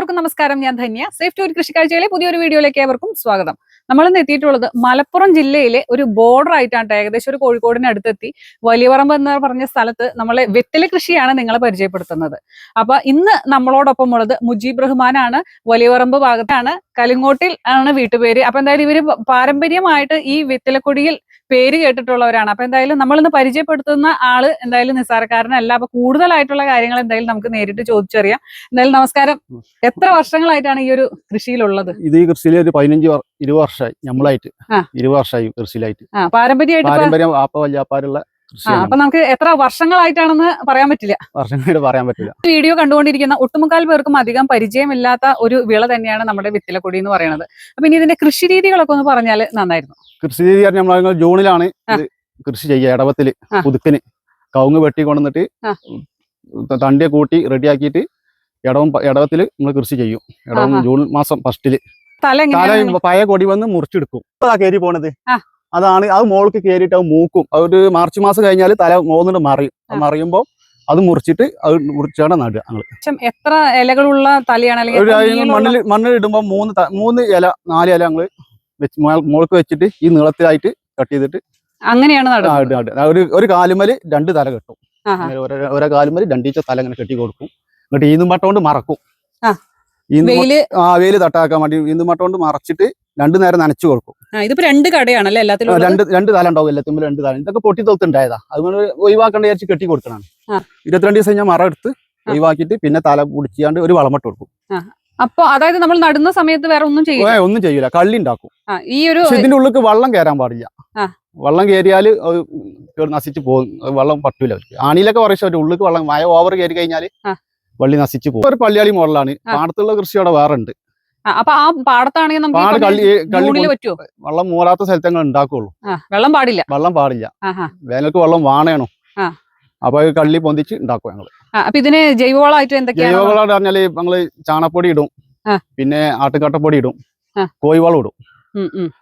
എല്ലാവർക്കും നമസ്കാരം. ഞാൻ ധന്യ. സേഫ് ഒരു കൃഷിക്കാഴ്ചയിലെ പുതിയൊരു വീഡിയോയിലേക്ക് ഏവർക്കും സ്വാഗതം. നമ്മൾ ഇന്ന് എത്തിയിട്ടുള്ളത് മലപ്പുറം ജില്ലയിലെ ഒരു ബോർഡർ ആയിട്ടാണ് ഏകദേശം ഒരു കോഴിക്കോടിന് അടുത്തെത്തി. വലിയപറമ്പ് എന്ന് പറഞ്ഞ സ്ഥലത്ത് നമ്മളെ വെറ്റില കൃഷിയാണ് നിങ്ങളെ പരിചയപ്പെടുത്തുന്നത്. അപ്പൊ ഇന്ന് നമ്മളോടൊപ്പം ഉള്ളത് മുജീബ് റഹ്മാനാണ്. വലിയപറമ്പ് ഭാഗത്താണ്. കലിങ്ങോട്ടിൽ ആണ് വീട്ടുപേര്. അപ്പൊ എന്തായാലും ഇവർ പാരമ്പര്യമായിട്ട് ഈ വെറ്റിലക്കൊടിയിൽ പേര് കേട്ടിട്ടുള്ളവരാണ്. അപ്പൊ എന്തായാലും നമ്മൾ ഇന്ന് പരിചയപ്പെടുത്തുന്ന ആൾ എന്തായാലും നിസ്സാരക്കാരനല്ല. അപ്പൊ കൂടുതലായിട്ടുള്ള കാര്യങ്ങൾ എന്തായാലും നമുക്ക് നേരിട്ട് ചോദിച്ചറിയാം. എന്തായാലും നമസ്കാരം. എത്ര വർഷങ്ങളായിട്ടാണ് ഈ ഒരു കൃഷിയിലുള്ളത്? ഇത് ഈ കൃഷിയിൽ ഒരു പതിനഞ്ച് ഇരുപത് വർഷമായി. നമ്മളായിട്ട്. ഇരുപത് വർഷമായി കൃഷിയിലായിട്ട്. പാരമ്പര്യമായിട്ട് പാരമ്പര്യം ആപ്പ വല്യാപ്പാരുള്ള ആ, അപ്പൊ നമുക്ക് എത്ര വർഷങ്ങളായിട്ടാണെന്ന് പറയാൻ പറ്റില്ല. വർഷങ്ങളായിട്ട് പറയാൻ പറ്റില്ല. വീഡിയോ കണ്ടുകൊണ്ടിരിക്കുന്ന ഒട്ടുമുക്കാൽ പേർക്കും അധികം പരിചയമില്ലാത്ത ഒരു വിള തന്നെയാണ് നമ്മുടെ വിത്തിലക്കൊടി എന്ന് പറയുന്നത്. അപ്പൊ ഇനി ഇതിന്റെ കൃഷി രീതികളൊക്കെ ഒന്ന് പറഞ്ഞാൽ നന്നായിരുന്നു. കൃഷി രീതി പറഞ്ഞാൽ നമ്മൾ ജൂണിലാണ്. കൃഷി ചെയ്യുക ഇടവത്തിൽ. പുതുക്കിന്. കവുങ്ങ് വെട്ടി കൊണ്ടുവന്നിട്ട്. തണ്ടിയെ കൂട്ടി റെഡിയാക്കിയിട്ട് ഇടവും ഇടവത്തിൽ നമ്മൾ കൃഷി ചെയ്യും. ഇടവം ജൂൺ മാസം ഫസ്റ്റിൽ. തല പഴയ കൊടി വന്ന് മുറിച്ചെടുക്കും. അതാ കയറി പോണത്. അതാണ് അത് മോൾക്ക് കയറിയിട്ട് അത് മൂക്കും. അത് ഒരു മാർച്ച് മാസം കഴിഞ്ഞാൽ തല മോന്നിട്ട് മറിയും. മറിയുമ്പോ. മറിയുമ്പോൾ അത് മുറിച്ചിട്ട് അത് മുറിച്ചാണ് നടുക ഞങ്ങൾ എത്ര ഇലകളുള്ള തലയാണ്? മണ്ണിൽ മണ്ണിൽ ഇടുമ്പോൾ മൂന്ന് മൂന്ന് ഇല നാല് ഇല ഞങ്ങൾ വെച്ച് മോൾക്ക് വെച്ചിട്ട് ഈ നീളത്തിലായിട്ട് കട്ട് ചെയ്തിട്ട് അങ്ങനെയാണ്. ഒരു ഒരു കാലുമൽ രണ്ട് തല കെട്ടും. ഓരോ ഓരോ കാലുമൽ രണ്ടീച്ച തല ഇങ്ങനെ കെട്ടി കൊടുക്കും. എന്നിട്ട് മട്ട കൊണ്ട് മറക്കും. ആ. വെയിൽ തട്ടാക്കാൻ വേണ്ടി മട്ട കൊണ്ട് മറച്ചിട്ട് രണ്ടു നേരം നനച്ചു കൊടുക്കും. ഇതിപ്പോ രണ്ട് കടയാണല്ലേ എല്ലാത്തിലും രണ്ട് രണ്ട് തല ഉണ്ടാവും എല്ലാത്തിനും രണ്ട് തല. ഇതൊക്കെ പൊട്ടി തൊത്തുണ്ടായതാ അതുകൊണ്ട് ഒഴിവാക്കേണ്ട വിചാരിച്ച് കെട്ടി കൊടുക്കണം. ഇരുപത്തിരണ്ട് ദിവസം ഞാൻ മറ എടുത്ത്. ഒഴിവാക്കിയിട്ട് പിന്നെ തല കുടിച്ചാണ്ട് ഒരു വളമട്ട് കൊടുക്കും. അപ്പൊ അതായത് നമ്മൾ നടുന്ന സമയത്ത് വേറെ ഒന്നും ചെയ്യില്ല? ഒന്നും ചെയ്യില്ല കള്ളി ഉണ്ടാക്കും. ഈ ഒരു ഇതിന്റെ ഉള്ളിൽ വെള്ളം കയറാൻ പാടില്ല. വെള്ളം കയറിയാൽ നശിച്ചു പോകും. വെള്ളം പറ്റൂല അവർക്ക്. ആണിയിലൊക്കെ കുറച്ച് ഉള്ളിൽ വെള്ളം മഴ ഓവർ കയറി കഴിഞ്ഞാൽ ആ. വള്ളി നശിച്ചു പോകും. ഒരു പള്ളിയാളി മോഡലാണ്. പാടത്തുള്ള കൃഷി അവിടെ വേറെ ഉണ്ട് ആ, അപ്പൊ ആ പാടത്താണെങ്കിൽ നമുക്ക് വെള്ളം മൂടാത്ത സ്ഥലത്ത് ഞങ്ങൾ ഉണ്ടാക്കുള്ളൂ വെള്ളം പാടില്ല. വെള്ളം പാടില്ല. വേനൽക്ക് വെള്ളം വാണേണോ. അപ്പൊ കള്ളി പൊന്തിച്ച് ഉണ്ടാക്കും ഞങ്ങൾ. അപ്പൊ ഇതിന് ജൈവവളമായിട്ട് എന്തൊക്കെയാണ്? ജൈവവളം പറഞ്ഞാൽ ഞങ്ങൾ ചാണപ്പൊടി ഇടും. പിന്നെ ആട്ടുകാട്ടപ്പൊടി ഇടും. കോഴിവളം ഇടും.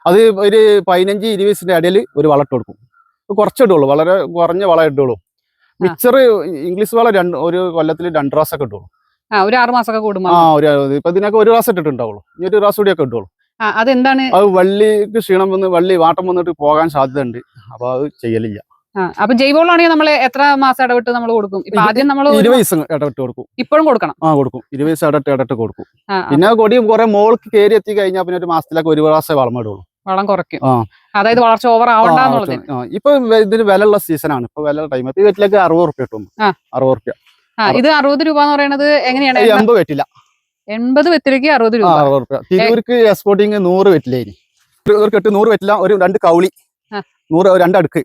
അത് ഒരു പതിനഞ്ച് ഇരുപത് ദിവസത്തിന്റെ ഇടയിൽ ഒരു വളം ഇട്ട് കൊടുക്കും. കുറച്ചിട്ടുള്ളൂ ഇടുള്ളൂ വളരെ കുറഞ്ഞ വളം ഇട്ടുള്ളൂ. മിക്സർ ഇംഗ്ലീഷ് വളം രണ്ട് ഒരു കൊല്ലത്തിൽ രണ്ട് പ്രാവശ്യം ഒക്കെ ഇട്ടുള്ളൂ. ആ ഒരു ആറു മാസമൊക്കെ കൂടുമ്പോ. ആ ഒരു ഇപ്പൊ ഇതിനൊക്കെ ഒരു പ്രാവശ്യം ഇട്ടിട്ടുണ്ടാവുള്ളൂ ഇനി ഒരു പ്രാവശ്യം കൂടിയൊക്കെ ഇട്ടുള്ളൂ. ആ, അതെന്താണ്? അത് വള്ളിക്ക് ക്ഷീണം വന്ന് വള്ളി വാട്ടം വന്നിട്ട് പോകാൻ സാധ്യത ഉണ്ട് അപ്പൊ അത് ചെയ്യലില്ല. അപ്പൊ ജൈവവളമാണെങ്കിൽ നമ്മൾ എത്ര മാസം ഇടവിട്ട് നമ്മൾ കൊടുക്കും? ഇപ്പൊ ആദ്യം നമ്മൾ ഇരുപത് ദിവസം ഇടവിട്ട് കൊടുക്കും. ഇപ്പോഴും കൊടുക്കണം. ആ കൊടുക്കും. ഇരുപത് ദിവസം ഇടട്ട് ഇടട്ട് കൊടുക്കും. പിന്നെ കൊടി കുറെ മോൾക്ക് കയറി എത്തി കഴിഞ്ഞാൽ പിന്നെ ഒരു മാസത്തിലൊക്കെ ഒരു പ്രാവശ്യം വളം ഇടുള്ളൂ. വളം കുറയ്ക്കും. അതായത് വളർച്ച ഓവർ ആവണ്ടെന്നുള്ളത് ഇപ്പൊ ഇതിന് വിലയുള്ള സീസണാണ് ഇപ്പൊ വില ടൈം ഈ വീട്ടിലേക്ക് അറുപത് റുപ്യ കിട്ടും. അറുപത് റുപ്യ ഇത് അറുപത് രൂപ എന്ന് പറയുന്നത് എങ്ങനെയാണ്? എൺപത് വെറ്റില്ല എൺപത് വെറ്റിലേക്ക് അറുപത് രൂപ. അറുപത് റുപ്യ തിരൂർക്ക് എക്സ്പോർട്ടിങ് നൂറ് വെറ്റിലേനി ഒരു കെട്ട് നൂറ് വെറ്റില ഒരു രണ്ട് കൗളി. നൂറ് രണ്ട് അടുക്ക്.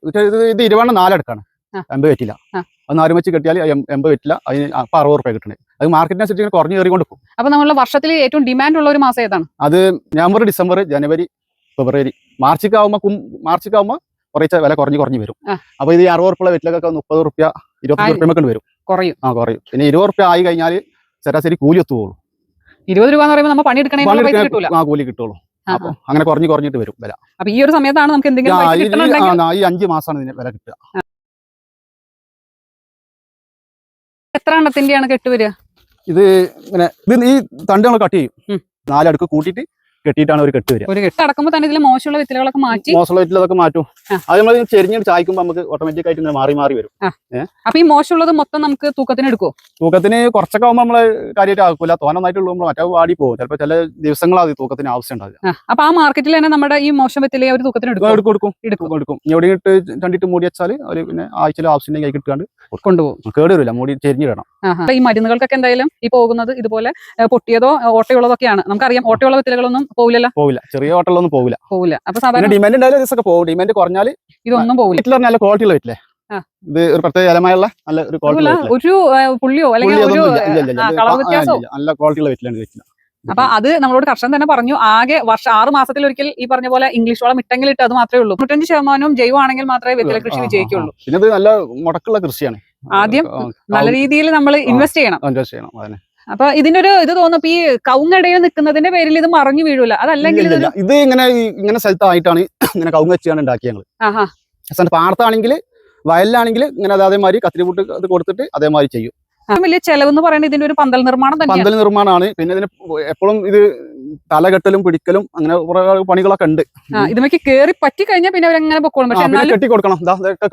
ഇത് ഇരുപണ്ണം നാലടുക്കാണ്. എൺപത് വെറ്റില്ല ആ. അത് നാല് വെച്ച് കെട്ടിയാൽ എൺപത് വെറ്റില്ല അതിന് അപ്പൊ അറുപത് റുപ്യ കിട്ടണേ. അത് മാർക്കറ്റിനനുസരിച്ച് കുറഞ്ഞു കയറിക്കൊണ്ട് പോകും അപ്പൊ നമ്മളെ വർഷത്തിൽ ഏറ്റവും ഡിമാൻഡ് ഉള്ള ഒരു മാസം ഏതാണ്? അത് നവംബർ ഡിസംബർ ജനുവരി ഫെബ്രുവരി മാർച്ചിക്ക് ആവുമ്പോൾ കും മാർച്ചിക്ക് ആവുമ്പോൾ കുറച്ച് വില കുറഞ്ഞ് കുറഞ്ഞ് വരും. അപ്പോൾ അപ്പൊ ഇത് ഈ അറുപത് റുപ്യ വെറ്റിലൊക്കെ മുപ്പത് റുപ്യ ഇരുപത്തി ആയി. റുപ്യമൊക്കെ വരും. കുറയും. ആ കുറയും. പിന്നെ ഇരുപത് റുപ്യ ആയി കഴിഞ്ഞാൽ ശരാശരി കൂലി ഒത്തുപോകുള്ളൂ ഇരുപത് രൂപ എന്ന് പറയുമ്പോൾ നമ്മൾ പണിയെടുക്കണേ ആ കൂലി കിട്ടുള്ളൂ. അപ്പോൾ അപ്പൊ അങ്ങനെ കുറഞ്ഞ് കുറഞ്ഞിട്ട് വരും വില. അപ്പൊ ഈ ഒരു സമയത്താണ് നമുക്ക് എന്തെങ്കിലും ഈ- അഞ്ചു മാസമാണ് ഇതിന് വില കിട്ടുക. എത്ര എണ്ണത്തിന്റെയാണ് കെട്ടുവരിക ഇത് ഇങ്ങനെ ഇത് ഈ തണ്ട് നമ്മൾ കട്ട് ചെയ്യും. നാലടുക്ക് കൂട്ടിയിട്ട് കെട്ടിയിട്ടാണ് ഒരു കെട്ട് വരിക. ഒരു കെട്ട് അടക്കുമ്പോൾ തന്നെ ഇതിൽ മോശമുള്ള വിത്തുകളൊക്കെ മാറ്റി? മോശമുള്ള അതൊക്കെ മാറ്റും. അത് നമ്മൾ ചെരിഞ്ഞിട്ട് ചായ്ക്കുമ്പോൾ നമുക്ക് ഓട്ടോമാറ്റിക് ആയിട്ട് ഇങ്ങനെ മാറി മാറി വരും. അപ്പൊ ഈ മോശമുള്ളത് മൊത്തം നമുക്ക് തൂക്കത്തിന് എടുക്കുവോ? തൂക്കത്തിന് കുറച്ചൊക്കെ ആകുമ്പോൾ നമ്മൾ കാര്യമായിട്ട് ആക്കൂല. തോനന്നായിട്ടുള്ളൂ നമ്മൾ മറ്റേ വാടി പോകും. ചിലപ്പോൾ ചില ദിവസങ്ങളാണ് തൂക്കത്തിന് ആവശ്യം ഉണ്ടാവില്ല അപ്പൊ ആ മാർക്കറ്റിൽ തന്നെ നമ്മുടെ ഈ മോശം വിത്തിലെ ഒരു തൂക്കത്തിന് എടുക്കും എടുക്കും എടുക്കും. എടുക്കും. എവിടെ ഇട്ട് കണ്ടിട്ട് മൂടി വെച്ചാൽ അവർ പിന്നെ ആഴ്ചയിൽ ആവശ്യം കൈ കിട്ടാണ്ട് കൊണ്ടുപോകും. കേട് വരില്ല. മൂടി ചെരിഞ്ഞിടണം. ഈ മരുന്നുകൾക്കൊക്കെ എന്തായാലും ഈ പോകുന്നത് ഇതുപോലെ പൊട്ടിയതോ ഓട്ടയുള്ളതൊക്കെയാണ്. നമുക്കറിയാം ഓട്ടയുള്ള വിത്തിലകളൊന്നും പോവില്ലല്ലോ? പോവില്ല. ചെറിയ ഹോട്ടലൊന്നും പോവില്ല. പോവില്ല. അപ്പൊ സാധാരണ ഡിമാൻഡ് ഉണ്ടായാലും ദിവസമൊക്കെ പോകും. ഡിമാൻഡ് കുറഞ്ഞാൽ ഇതൊന്നും പോവില്ല. വീട്ടിൽ നല്ല ക്വാളിറ്റി ഉള്ള വീട്ടിലെ. ഇത് ഒരു പ്രത്യേക ഇലമായുള്ള നല്ല ഒരു ക്വാളിറ്റി ഒരു പുള്ളിയോ അല്ലെങ്കിൽ ഒരു നല്ല ക്വാളിറ്റി ഉള്ള വീട്ടിലാണ് വെച്ചില്ല അപ്പൊ അത് നമ്മളോട് കർഷകൻ തന്നെ പറഞ്ഞു ആകെ വർഷം ആറ് മാസത്തിൽ ഒരിക്കൽ ഈ പറഞ്ഞ പോലെ ഇംഗ്ലീഷ് വളം ഇട്ടെങ്കിൽ ഇട്ട് അത് മാത്രമേ ഉള്ളൂ. തൊണ്ണൂറ്റഞ്ച് ശതമാനവും ജൈവമാണെങ്കിൽ മാത്രമേ വെറ്റില കൃഷി വിജയിക്കുള്ളൂ പിന്നെ നല്ല മുടക്കുള്ള കൃഷിയാണ്. ആദ്യം നല്ല രീതിയിൽ നമ്മൾ ഇൻവെസ്റ്റ് ചെയ്യണം. ഇൻവെസ്റ്റ് ചെയ്യണം അപ്പൊ ഇതിനൊരു ഒരു ഇത് തോന്നുന്നു ഈ കൗങ്ങടയിൽ നിൽക്കുന്നതിന്റെ പേരിൽ ഇത് മറിഞ്ഞു വീഴൂല. അതല്ലെങ്കിൽ. ഇത് ഇങ്ങനെ ഇങ്ങനെ സ്ഥലത്തായിട്ടാണ് ഇങ്ങനെ കൗങ്ങ വെച്ചാണ് ഉണ്ടാക്കിയ ഞങ്ങൾ പാടത്താണെങ്കിൽ വയലിലാണെങ്കിൽ ഇങ്ങനെ അത് അതേമാതിരി കത്തിരിപൂട്ട് കൊടുത്തിട്ട് അതേമാതിരി ചെയ്യും. വലിയ ചെലവ് എന്ന് പറയുന്നത് ഇതിന്റെ ഒരു പന്തൽ നിർമ്മാണം പന്തൽ നിർമ്മാണമാണ്. പിന്നെ ഇതിന് എപ്പോഴും ഇത് തലകെട്ടലും പിടിക്കലും അങ്ങനെ കുറെ പണികളൊക്കെ ഉണ്ട്. ഇതുമൊക്കെ കേറി പറ്റി കഴിഞ്ഞാൽ പിന്നെ അവരങ്ങനെ പൊക്കോളും. പക്ഷെ എന്നാലും കെട്ടി കൊടുക്കണം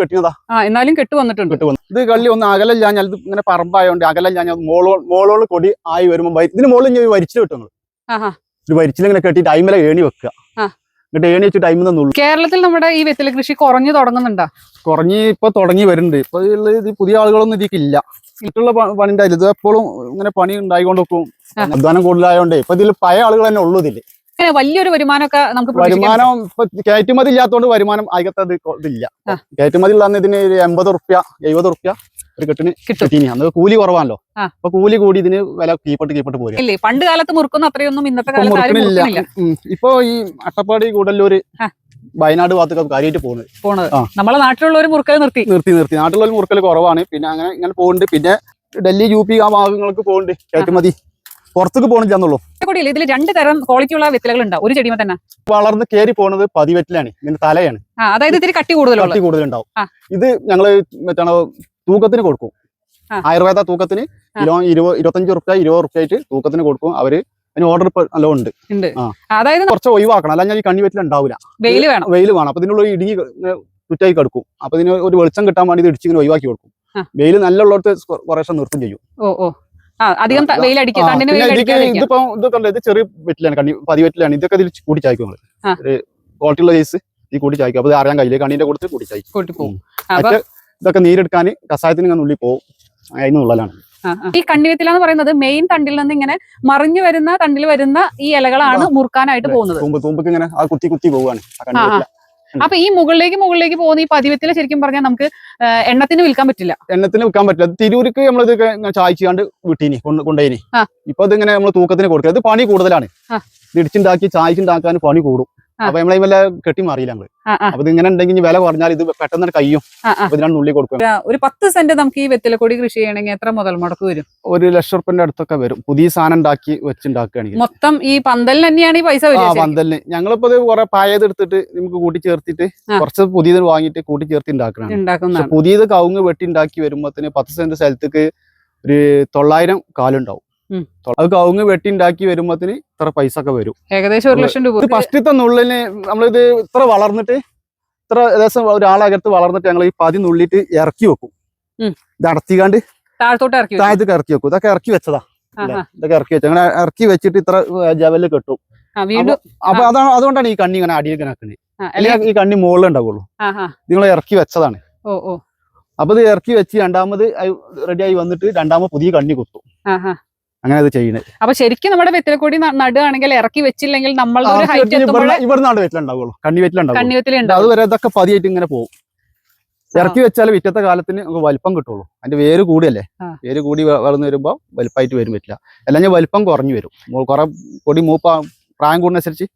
കെട്ടിയതാ. ആ എന്നാലും കെട്ട് വന്നിട്ടുണ്ട്. ഇത് കള്ളി ഒന്ന് അകലല്ല ഞാൻ ഇത് ഇങ്ങനെ പറമ്പായോണ്ട് അകലല്ല ഞാൻ മോളോ മോളോട് കൊടി ആയി വരുമ്പോ ഇതിന് മോളിൽ ഞാൻ വരിച്ചു കിട്ടും ആഹാ. ഒരു വരിച്ചിൽ ഇങ്ങനെ കെട്ടിയിട്ട് അയിമല ഏണി വെക്കുക. എന്നിട്ട് ഏണി വെച്ചിട്ട് അയിമെന്നുള്ളൂ കേരളത്തിൽ നമ്മുടെ ഈ വെത്തില കൃഷി കുറഞ്ഞു തുടങ്ങുന്നുണ്ടോ? കുറഞ്ഞ് ഇപ്പൊ തുടങ്ങി വരുന്നുണ്ട് ഇപ്പൊ ഇത് പുതിയ ആളുകളൊന്നും ഇതിക്കില്ല മറ്റുള്ള പണി ഉണ്ടായില്ല ഇത് എപ്പോഴും ഇങ്ങനെ പണി ഉണ്ടായിക്കൊണ്ട് വെക്കും ആ. അധ്വാനം കൂടുതലായോണ്ട് ഇപ്പൊ ഇതിൽ പഴയ ആളുകൾ തന്നെ ഉള്ളു ഇതിൽ വലിയൊരു വരുമാനമൊക്കെ നമുക്ക്. വരുമാനം ഇപ്പൊ കയറ്റുമതി ഇല്ലാത്തതുകൊണ്ട് വരുമാനം അകത്തത് ഇതില്ല. കയറ്റുമതി ഉള്ള ഇതിന് ഒരു എൺപത് റുപ്യ എഴുപത് റുപ്യ ഒരു കെട്ടിന് കിട്ടും. അന്ന് കൂലി കുറവാണല്ലോ. അപ്പൊ കൂലി കൂടി ഇതിന് വില കീപ്പട്ട് കീപ്പട്ട് പോരും. പണ്ട് കാലത്ത് മുറുക്കുന്ന അത്രയൊന്നും ഇന്നത്തെ കാലത്ത് ഇപ്പൊ ഈ അട്ടപ്പാടി കൂടല്ലൂര്. വയനാട് ഭാഗത്തൊക്കെ കാര്യമായിട്ട് പോകുന്നത് പോണത്. നമ്മളെ നാട്ടിലുള്ളവർ മുറുക്കൽ നിർത്തി. നിർത്തി നിർത്തി. നാട്ടിലുള്ള മുറുക്കൽ കുറവാണ്. പിന്നെ അങ്ങനെ ഇങ്ങനെ പോകുന്നുണ്ട് പിന്നെ ഡൽഹി യു പി ആ ഭാഗങ്ങൾക്ക് പോകുന്നുണ്ട് കയറ്റുമതി പുറത്തേക്ക് പോകണില്ല എന്നുള്ളൂ. ഇതിൽ രണ്ട് തരം ക്വാളിറ്റി ഉള്ള വിത്തലുകൾ ഉണ്ടാവും ഒരു ചെടിമ തന്നെ. വളർന്ന് കയറി പോകുന്നത് പതിവെറ്റിലാണ്. ഇതിന്റെ തലയാണ്. അതായത് ഇതിൽ കട്ടി കട്ടി കൂടുതലുണ്ടാവും. ഇത് ഞങ്ങൾ മറ്റാണ് തൂക്കത്തിന് കൊടുക്കും. ആയുർവേദ തൂക്കത്തിന്. കിലോ ഇരുപത് ഇരുപത്തഞ്ച് റുപ്യ ഇരുപത് റുപ്യ ആയിട്ട് തൂക്കത്തിന് കൊടുക്കും. അവർ അതിന് ഓർഡർ നല്ല ഉണ്ട്. അതായത് കുറച്ച് ഒഴിവാക്കണം. അല്ലെങ്കിൽ ഈ കണ്ണി വെറ്റിൽ ഉണ്ടാവില്ല വെയിൽ വേണം. വെയിൽ വേണം. അപ്പൊ ഇതിനുള്ള ഇടുങ്ങി ഇങ്ങനെ ചുറ്റായി കിടക്കും. അപ്പൊ ഇതിന് ഒരു വെളിച്ചം കിട്ടാൻ വേണ്ടി ഇത് ഇടിച്ചിങ്ങനെ ഒഴിവാക്കി കൊടുക്കും. വെയിൽ നല്ല ഉള്ളിടത്ത് കുറേശ്ശെ നിർത്തും ചെയ്യും. അധികം ഇതിപ്പോ ഇതൊക്കെ കണ്ടത് ഇത് ചെറിയ വെറ്റിലാണ്. കണ്ണി പതി വെറ്റിലാണ്. ഇതൊക്കെ ഇതിൽ കൂടി ചായ്ക്കും നമ്മൾ ക്വാളിറ്റി ഉള്ള കേസ് ഈ കൂടി ചായ്ക്കും. അപ്പൊ ഇത് അറിയാൻ കഴിയില്ല. കണ്ണീന്റെ കൊടുത്ത് കൂടി ചായ്ക്കും. ഇതൊക്കെ നീരെടുക്കാൻ കഷായത്തിന് ഇങ്ങനെ ഉള്ളിൽ പോകും. അതിന് ഉള്ളലാണ്. ഈ കണ്ണിവെത്തില എന്ന് പറയുന്നത് മെയിൻ തണ്ടിൽ നിന്ന് ഇങ്ങനെ മറിഞ്ഞു വരുന്ന തണ്ടിൽ വരുന്ന ഈ ഇലകളാണ് മുറുക്കാനായിട്ട് പോകുന്നത്. തൂമ്പ് തൂമ്പക്ക് ഇങ്ങനെ ആ കുത്തി കുത്തി പോവുകയാണ്. അപ്പൊ ഈ മുകളിലേക്ക് മുകളിലേക്ക് പോകുന്ന ഈ പതിവെത്തില ശരിക്കും പറഞ്ഞാൽ നമുക്ക് എണ്ണത്തിന് വിൽക്കാൻ പറ്റില്ല. എണ്ണത്തിന് വിൽക്കാൻ പറ്റില്ല. തിരൂരിക്ക് തിരൂർക്ക് നമ്മളിത് ചായച്ചാണ്ട് വിട്ടീനി കൊണ്ട് കൊണ്ടുപോയിനി ഇപ്പൊ ഇങ്ങനെ നമ്മൾ തൂക്കത്തിന് കൊടുക്കുക ഇത് പണി കൂടുതലാണ്. ഇടിച്ചുണ്ടാക്കി ചായച്ചുണ്ടാക്കാൻ പണി കൂടും. അപ്പൊ നമ്മളെ വല്ല കെട്ടി മാറിയില്ല ഞങ്ങൾ അപ്പൊ ഇങ്ങനെ ഉണ്ടെങ്കിൽ വില കുറഞ്ഞാൽ ഇത് പെട്ടെന്ന് കയ്യും. അപ്പൊ ഇതിനാണ് ഉള്ളി കൊടുക്കുക. ഒരു പത്ത് സെന്റ് നമുക്ക് ഈ വെത്തിലക്കൊടി കൃഷി ചെയ്യണമെങ്കിൽ എത്ര മുതൽ മുടക്ക് വരും? ഒരു ലക്ഷം റുപ്യന്റെ അടുത്തൊക്കെ വരും. പുതിയ സാധനം ഉണ്ടാക്കി വെച്ചുണ്ടാക്കുകയാണെങ്കിൽ. മൊത്തം ഈ പന്തലിന് തന്നെയാണ് ഈ പൈസ. പന്തലിന്. ഞങ്ങളിപ്പോ ഇത് കുറെ പഴയത് എടുത്തിട്ട് നമുക്ക് കൂട്ടി ചേർത്തിട്ട്. കുറച്ച് പുതിയത് വാങ്ങിയിട്ട് കൂട്ടി ചേർത്തി ഉണ്ടാക്കണം പുതിയത് കവുങ്ങ് വെട്ടി ഉണ്ടാക്കി വരുമ്പോത്തിന് പത്ത് സെന്റ് സ്ഥലത്തേക്ക് ഒരു തൊള്ളായിരം കാലുണ്ടാവും. അത് കവുങ്ങ് വെട്ടിണ്ടാക്കി വരുമ്പോത്തിന് ഇത്ര പൈസ ഒക്കെ വരും. ഏകദേശം ഒരു ലക്ഷം രൂപ ഫസ്റ്റ് ഫസ്റ്റത്തെ നുള്ളിന് നമ്മളിത് ഇത്ര വളർന്നിട്ട് ഇത്ര ഏകദേശം ഒരാളകത്ത് വളർന്നിട്ട് ഞങ്ങൾ ഈ പതി നുള്ളിട്ട് ഇറക്കി വെക്കും. ഇത് അടത്തിക്കാണ്ട് താഴത്തോട്ട് ഇറക്കി വെക്കും. താഴത്തേക്ക് ഇറക്കി വെക്കും. ഇതൊക്കെ ഇറക്കി വെച്ചതാ. ഇതൊക്കെ ഇറക്കി വെച്ചു. അങ്ങനെ ഇറക്കി വെച്ചിട്ട് ഇത്ര ജവൽ കെട്ടും. അപ്പൊ അതാണ് അതുകൊണ്ടാണ് ഈ കണ്ണി ഇങ്ങനെ അടിയിൽ അല്ലെ- അല്ലെങ്കിൽ ഈ കണ്ണി മുകളിൽ ഉണ്ടാവുള്ളൂ. നിങ്ങൾ ഇറക്കി വെച്ചതാണ്. അപ്പൊ ഇത് ഇറക്കി വെച്ച് രണ്ടാമത് റെഡി ആയി വന്നിട്ട് രണ്ടാമത് പുതിയ കണ്ണി കുത്തും. അങ്ങനെ അത് ചെയ്യുന്നത് അപ്പൊ ശരിക്കും നമ്മുടെ വെത്തിലക്കൂടി നടുകയാണെങ്കിൽ ഇറക്കി വെച്ചില്ലെങ്കിൽ നമ്മൾ ഒരു ഹൈറ്റ് എത്തുമ്പോൾ ഇവിടെ നാട് വെറ്റിലുണ്ടാവുള്ളൂ. കണ്ണി വെറ്റിലുണ്ടാവുള്ളൂ. കണ്ണിവത്തിൽ അത് വരെ ഇതൊക്കെ പതിയായിട്ട് ഇങ്ങനെ പോകും. ഇറക്കി വെച്ചാൽ വിറ്റത്തെ കാലത്തിന് നമുക്ക് വലിപ്പം കിട്ടുള്ളൂ. അതിന്റെ വേര് കൂടിയല്ലേ? വേര് കൂടി വളർന്നു വരുമ്പോൾ വലിപ്പമായിട്ട് വരും പറ്റില്ല അല്ലെങ്കിൽ വലിപ്പം കുറഞ്ഞു വരും. കുറെ പൊടി മൂപ്പ പ്രായം കൂടുന്നനുസരിച്ച്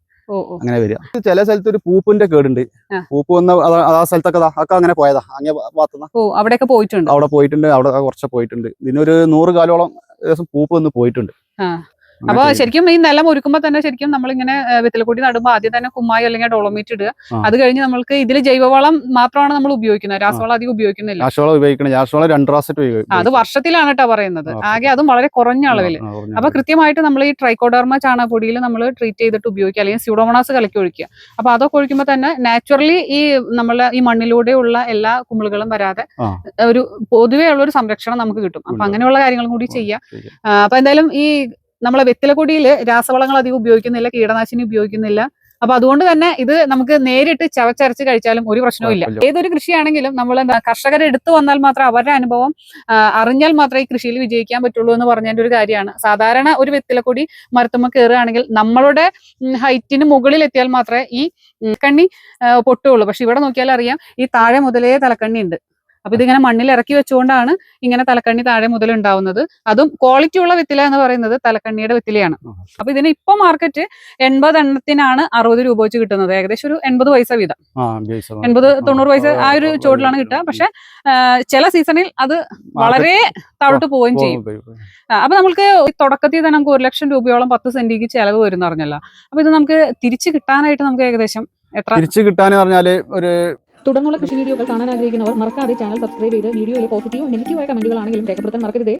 അങ്ങനെ വരിക. ചില സ്ഥലത്ത് ഒരു പൂപ്പിന്റെ കേടുണ്ട്. പൂപ്പ് വന്ന ആ സ്ഥലത്തൊക്കെ അതൊക്കെ അങ്ങനെ പോയതാ. അങ്ങനെ ഭാഗത്തുനിന്ന്. അവിടെയൊക്കെ പോയിട്ടുണ്ട്. അവിടെ പോയിട്ടുണ്ട്. അവിടെ കുറച്ച് പോയിട്ടുണ്ട്. ഇതിനൊരു നൂറ് കാലോളം ഏകദേശം പൂപ്പ് വന്ന് പോയിട്ടുണ്ട്. അപ്പൊ ശരിക്കും ഈ നിലം ഒരുക്കുമ്പോ തന്നെ ശരിക്കും നമ്മളിങ്ങനെ വെത്തിലക്കൊടി നടുമ്പോൾ ആദ്യം തന്നെ കുമ്മായി അല്ലെങ്കിൽ ഡോളോമീറ്റ് ഇടുക. അത് കഴിഞ്ഞ് നമ്മൾക്ക് ഇതിൽ ജൈവവളം മാത്രമാണ് നമ്മൾ ഉപയോഗിക്കുന്നത്. രാസവളം അധികം ഉപയോഗിക്കുന്നില്ല. രാസവളം ഉപയോഗിക്കണം. രാസവളം. അത് വർഷത്തിലാണ് കേട്ടോ പറയുന്നത്. ആകെ അതും വളരെ കുറഞ്ഞ അളവിൽ അപ്പൊ കൃത്യമായിട്ട് നമ്മൾ ഈ ട്രൈക്കോഡർമ ചാണകപ്പൊടിയിൽ നമ്മൾ ട്രീറ്റ് ചെയ്തിട്ട് ഉപയോഗിക്കുക. അല്ലെങ്കിൽ സ്യൂഡോമോണാസ് കലക്കി ഒഴിക്കുക. അപ്പൊ അതൊക്കെ ഒഴിക്കുമ്പോൾ തന്നെ നാച്ചുറലി ഈ നമ്മളെ ഈ മണ്ണിലൂടെയുള്ള എല്ലാ കുമിളുകളും വരാതെ ഒരു പൊതുവേ ഉള്ള ഒരു സംരക്ഷണം നമുക്ക് കിട്ടും. അപ്പൊ. അങ്ങനെയുള്ള കാര്യങ്ങളും കൂടി ചെയ്യാം. അപ്പൊ എന്തായാലും ഈ നമ്മളെ വെത്തിലക്കൊടിയിൽ രാസവളങ്ങൾ അധികം ഉപയോഗിക്കുന്നില്ല കീടനാശിനി ഉപയോഗിക്കുന്നില്ല. അപ്പൊ അതുകൊണ്ട് തന്നെ ഇത് നമുക്ക് നേരിട്ട് ചവച്ചരച്ച് കഴിച്ചാലും ഒരു പ്രശ്നവുമില്ല. ഏതൊരു കൃഷിയാണെങ്കിലും നമ്മൾ എന്താ കർഷകർ എടുത്തു വന്നാൽ മാത്രം അവരുടെ അനുഭവം അറിഞ്ഞാൽ മാത്രമേ ഈ കൃഷിയിൽ വിജയിക്കാൻ പറ്റുള്ളൂ എന്ന് പറഞ്ഞതിന്റെ ഒരു കാര്യമാണ്. സാധാരണ ഒരു വെത്തിലക്കൊടി മരത്തുമ്മ കയറുകയാണെങ്കിൽ നമ്മളുടെ ഹൈറ്റിന് മുകളിൽ എത്തിയാൽ മാത്രമേ ഈ കണ്ണി ആ, പൊട്ടുകയുള്ളൂ. പക്ഷെ ഇവിടെ നോക്കിയാൽ അറിയാം ഈ താഴെ മുതലേ തലക്കണ്ണി ഉണ്ട്. അപ്പൊ ഇതിങ്ങനെ മണ്ണിൽ ഇറക്കി വെച്ചുകൊണ്ടാണ് ഇങ്ങനെ തലക്കണ്ണി താഴെ മുതൽ ഉണ്ടാവുന്നത്. അതും ക്വാളിറ്റി ഉള്ള വിത്തില എന്ന് പറയുന്നത് തലക്കണ്ണിയുടെ വിത്തിലയാണ്. അപ്പൊ ഇതിന് ഇപ്പൊ മാർക്കറ്റ് എൺപത് എണ്ണത്തിനാണ് അറുപത് രൂപ വെച്ച് കിട്ടുന്നത്. ഏകദേശം ഒരു എൺപത് പൈസ വീതം. എൺപത് തൊണ്ണൂറ് പൈസ ആ ഒരു ചോട്ടിലാണ് കിട്ടുക. പക്ഷെ ചില സീസണിൽ അത് വളരെ താഴോട്ട് പോവുകയും ചെയ്യും. അപ്പൊ നമുക്ക് തുടക്കത്തിൽ തന്നെ നമുക്ക് ഒരു ലക്ഷം രൂപയോളം പത്ത് സെന്റിക്ക് ചെലവ് വരും പറഞ്ഞല്ലോ അപ്പൊ ഇത് നമുക്ക് തിരിച്ചു കിട്ടാനായിട്ട് നമുക്ക് ഏകദേശം എത്ര തിരിച്ചു കിട്ടാന്ന് പറഞ്ഞാൽ ഒരു തുടർന്നുള്ള കൃഷി വീഡിയോകൾ കാണാൻ ആഗ്രഹിക്കുന്നവർ മറക്കാതെ ചാനൽ സബ്സ്ക്രൈബ് ചെയ്ത് വീഡിയോയിൽ പോസിറ്റീവ് നെഗറ്റീവായ കമന്റുകളാണെങ്കിലും രേഖപ്പെടുത്താൻ മറക്കരുത്.